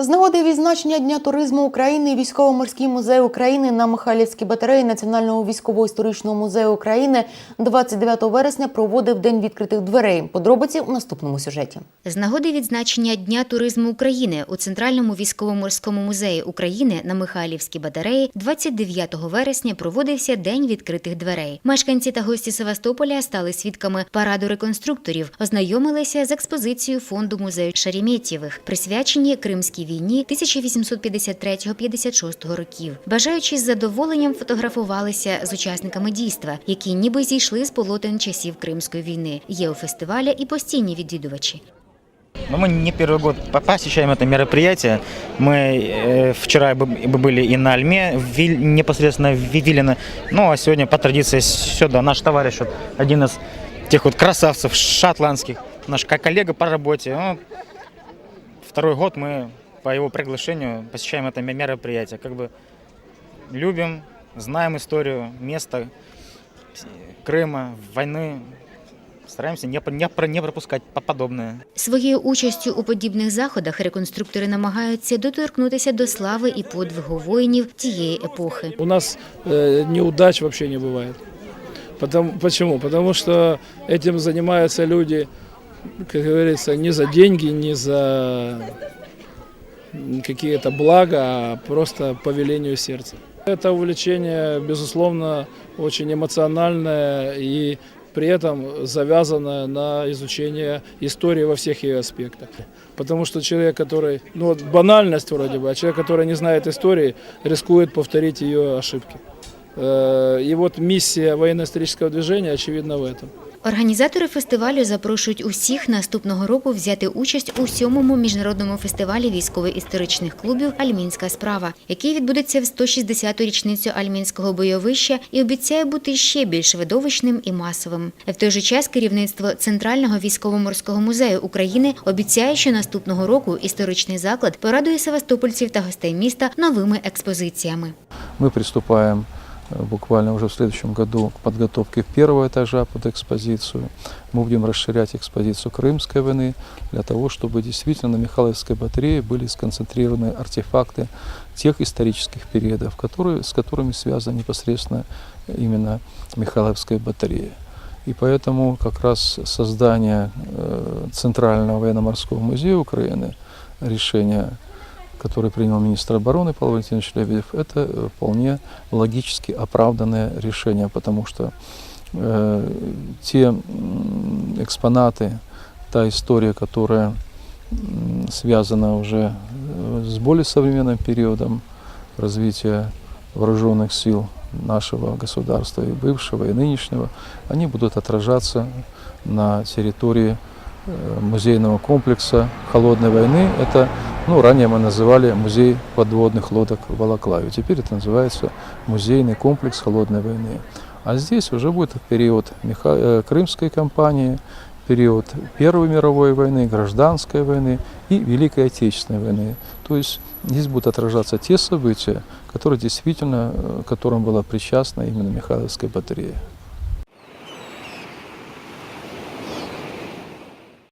З нагоди відзначення Дня туризму України Військово-морський музей України на Михайлівській батареї Національного військово-історичного музею України 29 вересня проводив День відкритих дверей. Подробиці у наступному сюжеті. З нагоди відзначення Дня туризму України у Центральному військово-морському музеї України на Михайлівській батареї 29 вересня проводився День відкритих дверей. Мешканці та гості Севастополя стали свідками параду реконструкторів, ознайомилися з експозицією фонду музею Шереметьєвих, присвячені Кримській війні 1853-56 років. Бажаючи з задоволенням фотографувалися з учасниками дійства, які ніби зійшли з полотен часів Кримської війни. Є у фестиваля і постійні відвідувачі. Но мы не первый год по- посещаем это мероприятие. Мы э, вчера бы- бы были и на Альме, в Виль- непосредственно в Вивилино. Ну а сегодня по традиции сюда наш товарищ, вот, один из тех вот красавцев шотландских, наш ко- коллега по работе. Ну, второй год мы по его приглашению посещаем это ме- мероприятие. Как бы любим, знаем историю места Крыма, войны. Стараемся не, про- не, про- не пропускать по- подобное. Своєю участю у подібних заходах реконструктори намагаються доторкнутися до слави і подвигу воїнів тієї епохи. У нас э, неудач вообще не бывает. Потому, почему? Потому что этим занимаются люди, как говорится, не за деньги, не за какие-то блага, а просто по велению сердца. Это увлечение, безусловно, очень эмоциональное и при этом завязанное на изучение истории во всех ее аспектах. Потому что человек, который, ну вот банальность вроде бы, а человек, который не знает истории, рискует повторить ее ошибки. Э, И вот миссия военно-исторического движения очевидно в этом. Організатори фестивалю запрошують усіх наступного року взяти участь у сьомому міжнародному фестивалі військово-історичних клубів Альмінська справа, який відбудеться в 160-ту річницю Альмінського бойовища і обіцяє бути ще більш видовищним і масовим. В той же час керівництво Центрального військово-морського музею України обіцяє, що наступного року історичний заклад порадує севастопольців та гостей міста новими експозиціями. Мы приступаем э, буквально уже в следующем году к подготовке первого этажа под экспозицию. Мы будем расширять экспозицию Крымской войны для того, чтобы действительно на Михайловской батарее были сконцентрированы артефакты тех исторических периодов, которые, с которыми связана непосредственно именно Михайловская батарея. И поэтому как раз создание э, Центрального военно-морского музея Украины, решение который принял министр обороны Павел Валентинович Лебедев, это э, вполне логически оправданное решение, потому что э, те экспонаты, та история, которая связана уже э, с более современным периодом развития вооруженных сил нашего государства и бывшего, и нынешнего, они будут отражаться на территории э, музейного комплекса холодной войны. Это, ну, ранее мы называли музей подводных лодок в Балаклаве. Теперь это называется музейный комплекс холодной войны. А здесь уже будет период Миха- э, Крымской кампании, период Первой мировой войны, Гражданской войны и Великой Отечественной войны. То есть здесь будут отражаться те события, которые действительно, э, которым была причастна именно Михайловская батарея.